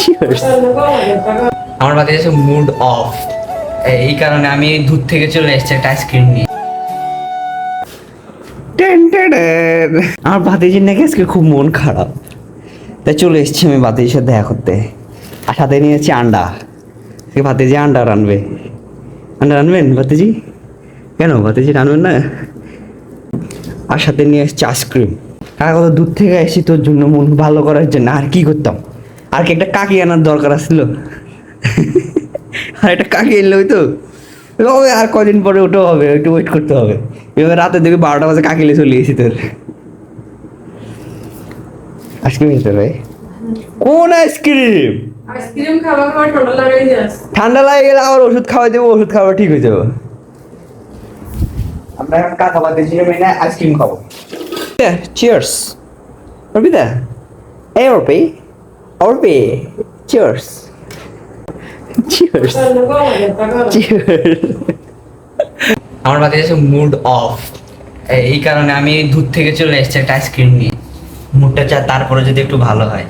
Cheers. আমার বাড়িতে আছে মুড অফ এই কারণে আমি দূর থেকে চলে এসেছি একটা আইসক্রিম নিয়ে। আমার ভাতিজির নাকি আজকে খুব মন খারাপ। তাই চলে এসেছি আমি ভাতিজির সাথে দেখা করতে। আর সাথে নিয়েছি আন্ডা। ভাতিজি আন্ডা রানবে আন্ডা রানবেন ভাতিজি কেন? ভাতিজি রানবেন না? আর সাথে নিয়ে এসেছি আইসক্রিম কাকা কত দূর থেকে এসেছি তোর জন্য মন ভালো করার জন্য। আর কি করতাম? আর কি একটা কাকি আনার দরকার আসছিল আর একটা কাকি এলে হইতো। হবে আর কদিন পরে ওটাও হবে একটু ওয়েট করতে হবে। এবার রাতে দেখবি বারোটা বাজে কাকিলে চলে এসেছি তোর। আইসক্রিম খেতে ভাই। কোন আইসক্রিম আইসক্রিম খাবার খাবার ঠান্ডা যাস ঠান্ডা লাগে গেলে আবার ওষুধ খাওয়াই দেবো ওষুধ খাওয়া ঠিক হয়ে যাবে। আমরা এখন কাকা বাদ দিয়েছি মেনে আইসক্রিম খাব। চিয়ার্স অর্পিতা এই অর্পি। অর্পি চিয়ার্স চিয়ার্স আমার বাড়িতে আছে মুড অফ এই কারণে আমি দূর থেকে চলে এসেছি একটা আইসক্রিম নিয়ে। মুডটা চা, তারপরে যদি একটু ভালো হয়।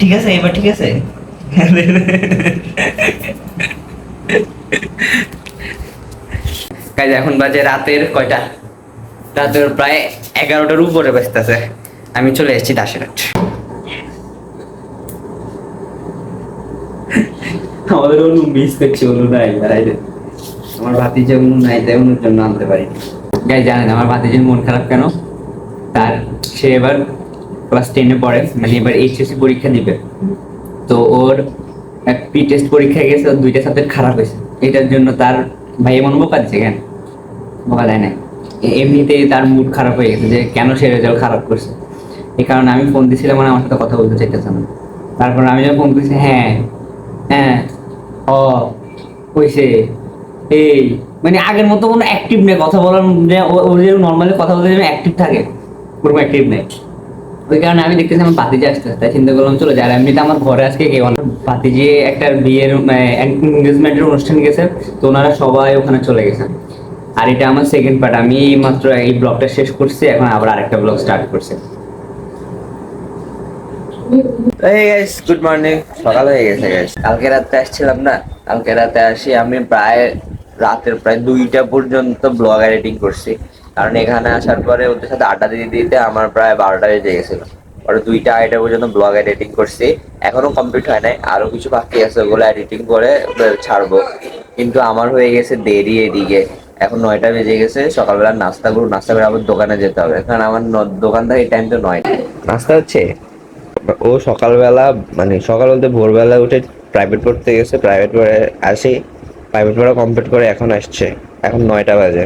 ঠিক আছে, এবার ঠিক আছে। কাজ এখন বাজে রাতের কয়টা? রাতের প্রায় এগারোটার উপরে বাজতেছে। আমি চলে এসেছি দাসেরহাট আমাদের অনু মিস করছে অনু নাই বেড়াইতে আমার ভাতিজা অনু নাই, তাই অনুর জন্য আনতে পারি। গাই জানেন, আমার ভাতিজির মন খারাপ কেন? তার, সে এবার ক্লাস টেনে পড়ে মানে এবার এইচএসসি পরীক্ষা দিবে। তো ওর প্রি টেস্ট পরীক্ষা গেছে ওর দুইটা সাবজেক্ট খারাপ হয়েছে। এটার জন্য তার ভাই এমন বোকা দিচ্ছে কেন? বোকা দেয় না এমনিতেই তার মুড খারাপ হয়ে গেছে যে কেন সে রেজাল্ট খারাপ করছে। এই কারণে আমি ফোন দিছিলাম মানে আমার সাথে কথা বলতে চাইতেছে না। তারপর আমি যখন ফোন করছি হ্যাঁ হ্যাঁ ও এই মানে আগের মতো কোনো অ্যাক্টিভ নেই, কথা বলার ও- যে নর্মালি কথা বলতে অ্যাক্টিভ থাকে কোনো অ্যাক্টিভ নেই। ওই কারণে আমি দেখতেছি আমার বাতিজি আসতে তাই চিন্তা করলাম, চলে যায় আর এমনিতে আমার ঘরে আজকে কেউ না। বাতিজি একটা বিয়ের এনগেজমেন্টের অনুষ্ঠান গেছে, তো ওনারা সবাই ওখানে চলে গেছেন আর এটা আমার সেকেন্ড পার্ট আমি মাত্র এই ব্লগটা শেষ করছি, এখন আবার আরেকটা ব্লগ স্টার্ট করছি। গাইস গুড মর্নিং সকাল হয়ে গেছে গাইস কালকে রাতে আসছিলাম না? কালকে রাতে আসি আমি প্রায় রাতের প্রায় দুইটা পর্যন্ত ব্লগ এডিটিং করছি। কারণ এখানে আসার পরে ওদের সাথে আড্ডা দিতে দিতে আমার প্রায় বারোটা বেজে গেছিল। পরে দুইটা আড়াইটা পর্যন্ত ব্লগ এডিটিং করছি। এখনও কমপ্লিট হয় নাই। আরও কিছু বাকি আছে, ওগুলো এডিটিং করে ছাড়বো। কিন্তু আমার হয়ে গেছে দেরি এদিকে। এখন নয়টা বেজে গেছে। সকালবেলা নাস্তা করব। নাস্তা করে আবার দোকানে যেতে হবে। কারণ আমার দোকান থেকে টাইম তো নয়টা। নাস্তা হচ্ছে? ও সকালবেলা মানে সকাল বলতে ভোরবেলা উঠে প্রাইভেট পড়তে গেছে প্রাইভেট পড়ে আসি প্রাইভেট পড়া কমপ্লিট করে এখন আসছে, এখন নয়টা বাজে।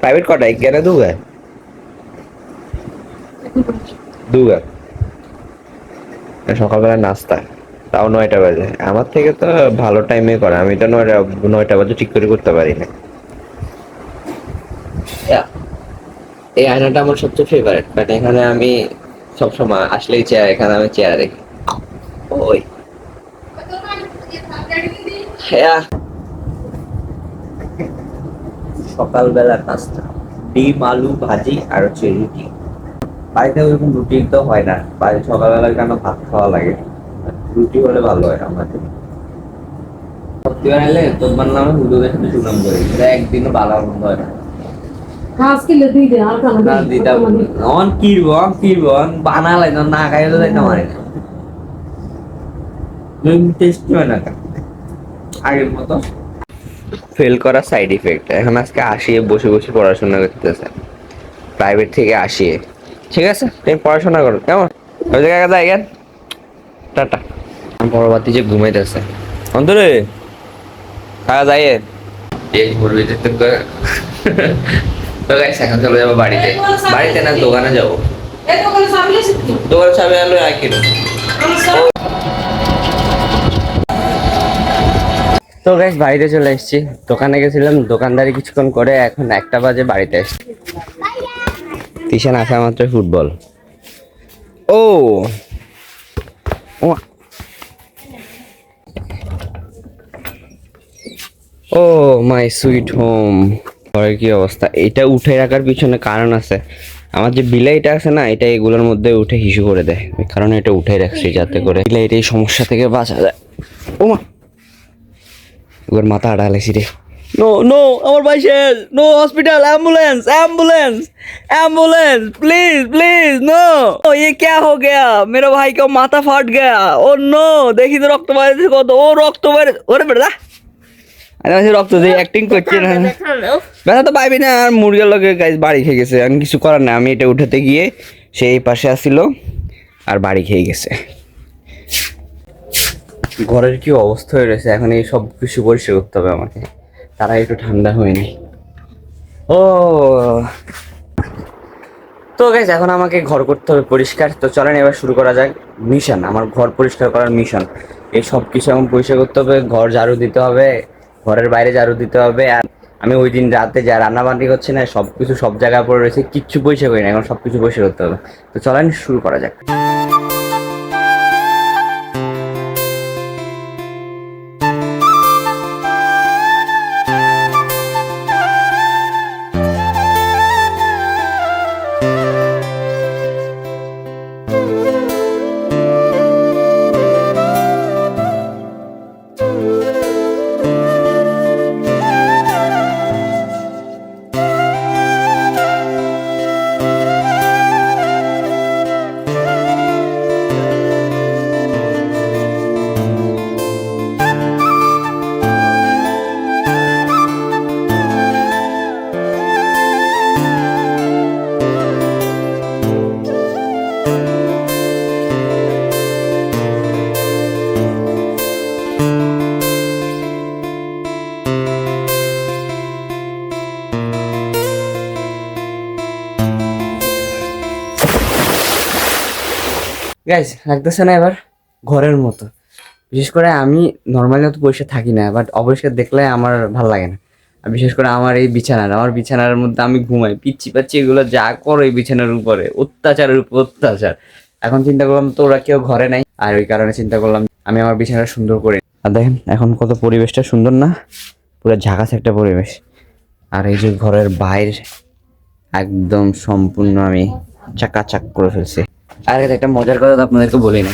প্রাইভেট কটায়? কেন দুগায়? দুগায়। সকালবেলা নাস্তা, তাও নয়টা বাজে। আমার থেকে তো ভালো টাইমে করে, আমি তো নয়টা নয়টা বাজে ঠিক করে করতে পারি না। এই আয়নাটা আমার সবচেয়ে ফেভারিট কারণ এখানে আমি সবসময় আসলেই চেয়ার এখানে আমি চেয়ার রাখি ওই। হ্যাঁ। সকালবেলা নাস্তা। ডিম, আলু, ভাজি, আর হচ্ছে রুটি। বাড়িতে ওরকম রুটি তো হয় না। বাড়িতে সকালবেলা কেন ভাত খাওয়া লাগে? রুটি হলে ভালো হয় আমাদের। সত্যি বানাইলে তোর বানলাম, হুদুদের সাথে সুনাম করি। কিন্তু একদিনও ভালো হয় না। অন কিরব অন কিরব অন বানালাই না না তো যাইতে পারে না। হয় না আগের মতো। ফেল করা সাইড ইফেক্ট এখন আজকে আসিয়ে বসে বসে পড়াশোনা করতেছে। প্রাইভেট থেকে আসিয়ে। ঠিক আছে? তুমি পড়াশোনা করো কেমন? ওই জায়গায় যাই গেন টাটা। পরবর্তী যে ঘুমাইতেছে। অন্তরে খাওয়া যায় যেতে তো গাইস এখন চলে যাব বাড়িতে। বাড়িতে না দোকানে যাব। দোকানে চাবি আনলো আর তো গাইস বাড়িতে চলে এসেছি। দোকানে গেছিলাম দোকানদারি কিছুক্ষণ করে এখন একটা বাজে বাড়িতে এসেছি। তিশান আসা মাত্র football. Oh! Oh! Oh my sweet home ঘরের কি অবস্থা এটা উঠে রাখার পিছনে কারণ আছে আমার যে বিলাইটা আছে না এটা এগুলোর মধ্যে উঠে হিসু করে দেয় ওই কারণে এটা উঠে রাখছি যাতে করে বিলাইটা এই সমস্যা থেকে বাঁচা যায় ও মা এবার মাথা আড়ালেছি রে নো নো আমার ভাই শেষ no hospital ambulance ambulance ambulance please please no ये क्या हो गया मेरे भाई का माथा फाट गया ओ नो দেখি তো রক্ত বাইরে কত ও রক্ত বাইরে ওরে বেটা আরে আমি রক্ত দিয়ে অ্যাক্টিং করছি না। ব্যথা তো পাইবি না আর মুরগের লগে গাইজ বাড়ি খেয়ে গেছে। আমি কিছু করার না আমি এটা উঠাতে গিয়ে সে এই পাশে আসছিল আর বাড়ি খেয়ে গেছে। ঘরের কি অবস্থা হয়ে রয়েছে? এখন এই সব কিছু পরিষ্কার করতে হবে আমাকে। তারা একটু ঠান্ডা হয়নি। ও। তো গাইজ এখন আমাকে ঘর করতে হবে পরিষ্কার। তো চলেন এবার শুরু করা যাক। মিশন আমার ঘর পরিষ্কার করার মিশন এই সব কিছু এখন পরিষ্কার করতে হবে ঘর ঝাড়ু দিতে হবে। ঘরের বাইরে ঝাড়ু দিতে হবে আর আমি ওই দিন রাতে যা রান্না বান্নি করছি না সব কিছু সব জায়গায় পড়ে রয়েছে, কিচ্ছু বৈশাখ করি না, এখন সব কিছু পয়সা করতে হবে। তো চলেন শুরু করা যাক। গাইজ লাগতেছে না এবার? ঘরের মতো। বিশেষ করে আমি নর্মালি অত পরিষ্কার থাকি না বাট অপরিষ্কার দেখলে আমার ভালো লাগে না। আর বিশেষ করে আমার এই বিছানার, আমার বিছানার মধ্যে আমি ঘুমাই, পিচ্ছি পাচ্ছি এগুলো যা করো এই বিছানার উপরে, অত্যাচারের উপর অত্যাচার। এখন চিন্তা করলাম তো ওরা কেউ ঘরে নাই, আর ওই কারণে চিন্তা করলাম আমি আমার বিছানাটা সুন্দর করে আর দেখেন, এখন কত পরিবেশটা সুন্দর না? পুরো ঝাঁকাস একটা পরিবেশ। আর এই যে ঘরের বাইরে, একদম সম্পূর্ণ আমি চাকাচাক করে ফেলছি। আর একটা মজার কথা তো আপনাদেরকে বলি না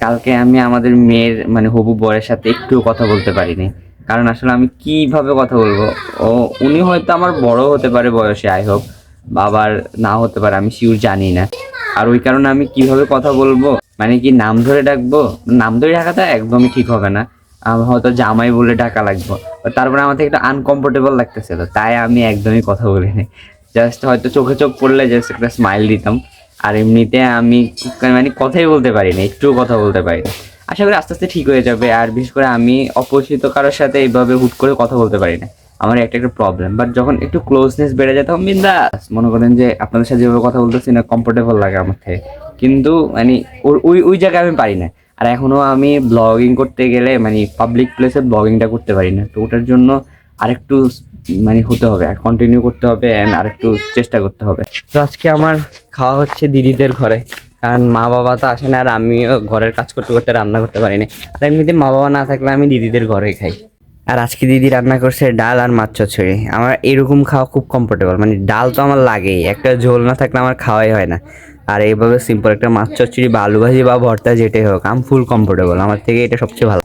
কালকে আমি আমাদের মেয়ের মানে হবু বরের সাথে একটু কথা বলতে পারিনি। কারণ আসলে আমি কীভাবে কথা বলব? ও, উনি হয়তো আমার বড় হতে পারে বয়সে, আই হোক। বাবার না হতে পারে, আমি শিওর জানি না। আর ওই কারণে আমি কীভাবে কথা বলব? মানে কি নাম ধরে ডাকবো? নাম ধরে ডাকাটা একদমই ঠিক হবে না। আমার হয়তো জামাই বলে ডাকা লাগবো। তারপরে আমার থেকে একটু আনকমফোর্টেবল লাগতেছিল। তাই আমি একদমই কথা বলিনি। জাস্ট হয়তো চোখে চোখ পড়লে জাস্ট একটা স্মাইল দিতাম। আর এমনিতে আমি মানে কথাই বলতে পারি না একটুও কথা বলতে পারি না আশা করি আস্তে আস্তে ঠিক হয়ে যাবে, আর বিশেষ করে আমি অপরিচিত কারোর সাথে এইভাবে হুট করে কথা বলতে পারি না। আমার একটা একটা প্রবলেম বাট যখন একটু ক্লোজনেস বেড়ে যায় তখন বিন্দাস। মনে করেন যে আপনাদের সাথে যেভাবে কথা বলতেছি না কমফোর্টেবল লাগে আমার থেকে। কিন্তু মানে ওই ওই জায়গায় আমি পারি না। আর এখনও আমি ব্লগিং করতে গেলে মানে পাবলিক প্লেসে ব্লগিংটা করতে পারি না। তো ওটার জন্য আরেকটু মানে হতে হবে, আর কন্টিনিউ করতে হবে অ্যান্ড আরেকটু চেষ্টা করতে হবে। তো আজকে আমার খাওয়া হচ্ছে দিদিদের ঘরে, কারণ মা বাবা তো আসে না আর আমিও ঘরের কাজ করতে করতে রান্না করতে পারি না। আর এমনিতে মা বাবা না থাকলে আমি দিদিদের ঘরে খাই। আর আজকে দিদি রান্না করছে ডাল আর মাছ চচ্চড়ি। আমার এরকম খাওয়া খুব কমফোর্টেবল মানে ডাল তো আমার লাগেই, একটা ঝোল না থাকলে আমার খাওয়াই হয় না। আর এইভাবে সিম্পল একটা মাছ চচ্চড়ি বা আলু ভাজি বা ভর্তা যেটাই হোক আমি ফুল কমফোর্টেবল আমার থেকে এটা সবচেয়ে ভালো।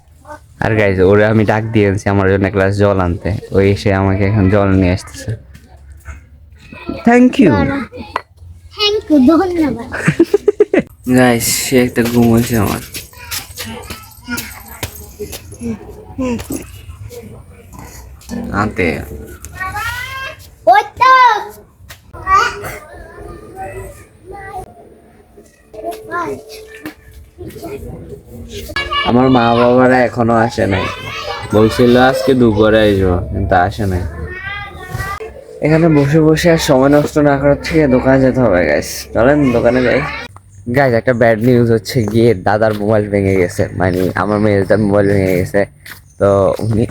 আর গাইজ ওরে আমি ডাক দিয়েছি আমার জন্য গ্লাস জল আনতে। ওই এসে আমাকে এখন জল নিয়ে আসতেছে। থ্যাংক ইউ থ্যাংক ইউ ধন্যবাদ। গাইস সে একটা ঘুম হয়েছে আমার। আনতে আমার মা বাবারা এখনও আসে নাই। বলছিল আজকে দুপুরে আসব কিন্তু আসে নাই। এখানে বসে বসে আর সময় নষ্ট না করার থেকে দোকানে যেতে হবে গাইস চলেন দোকানে যাই। গাইস একটা ব্যাড নিউজ হচ্ছে গিয়ে দাদার মোবাইল ভেঙে গেছে। মানে আমার মেয়ের মোবাইল ভেঙে গেছে। তো উনি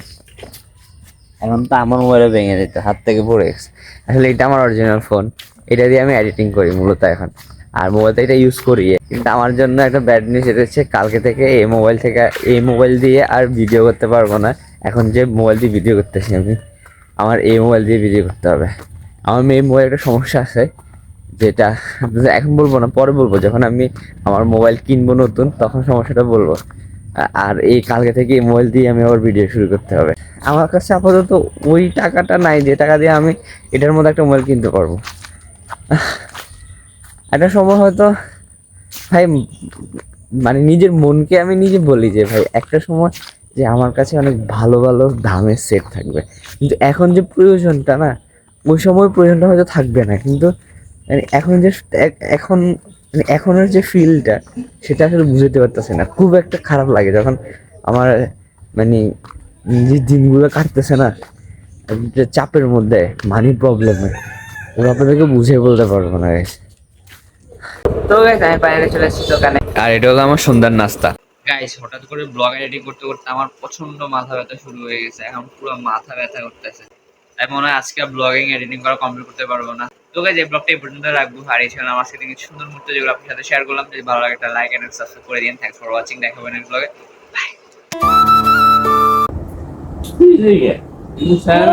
এখন তো আমার মোবাইলে ভেঙে যেত হাত থেকে পড়ে গেছে। আসলে এটা আমার অরিজিনাল ফোন এটা দিয়ে আমি এডিটিং করি মূলত এখন। আর মোবাইলটা এটা ইউজ করি। কিন্তু আমার জন্য একটা ব্যাড নিউজ এসেছে কালকে থেকে এই মোবাইল থেকে, এই মোবাইল দিয়ে আর ভিডিও করতে পারব না। এখন যে মোবাইল দিয়ে ভিডিও করতেছি আমি, আমার এই মোবাইল দিয়ে ভিডিও করতে হবে। আমার মেয়ে মোবাইল একটা সমস্যা আছে, যেটা এখন বলব না, পরে বলব। যখন আমি আমার মোবাইল কিনবো নতুন, তখন সমস্যাটা বলব। আর এই কালকে থেকে এই মোবাইল দিয়ে আমি আবার ভিডিও শুরু করতে হবে। আমার কাছে আপাতত ওই টাকাটা নাই, যে টাকা দিয়ে আমি এটার মধ্যে একটা মোবাইল কিনতে পারব। একটা সময় হয়তো, ভাই মানে নিজের মনকে আমি নিজে বলি যে, ভাই, একটা সময় যে আমার কাছে অনেক ভালো ভালো দামের সেট থাকবে। কিন্তু এখন যে প্রয়োজনটা না, ওই সময় প্রয়োজনটা হয়তো থাকবে না। কিন্তু মানে এখন যে, এখন মানে এখনের যে ফিলটা সেটা আসলে বুঝতে পারতেছে না। খুব একটা খারাপ লাগে যখন আমার মানে যে দিনগুলো কাটতেছে না, চাপের মধ্যে মানি প্রবলেমে ওরা আপনাদেরকে বুঝে বলতে পারব না। তো গাইস আমি বাইরে চলে এসেছি দোকানে। আর এটা হলো আমার সন্ধ্যার নাস্তা। গাইস হঠাৎ করে ব্লগ এডিটিং করতে করতে আমার প্রচণ্ড মাথা ব্যথা শুরু হয়ে গেছে। এখন পুরো মাথা ব্যথা করতেছে। তাই মনে হয় আজকে ব্লগিং এডিটিং করা কমপ্লিট করতে পারব না। তো গাইস এই ব্লগটা এই পর্যন্ত রাখব। আর এই ছিল আমার সাথে কিছু সুন্দর মুহূর্ত যেগুলো আপনার সাথে শেয়ার করলাম যদি ভালো লাগে একটা লাইক এন্ড সাবস্ক্রাইব করে দিন। থ্যাংকস ফর ওয়াচিং দেখা হবে নেক্সট ব্লগে sabe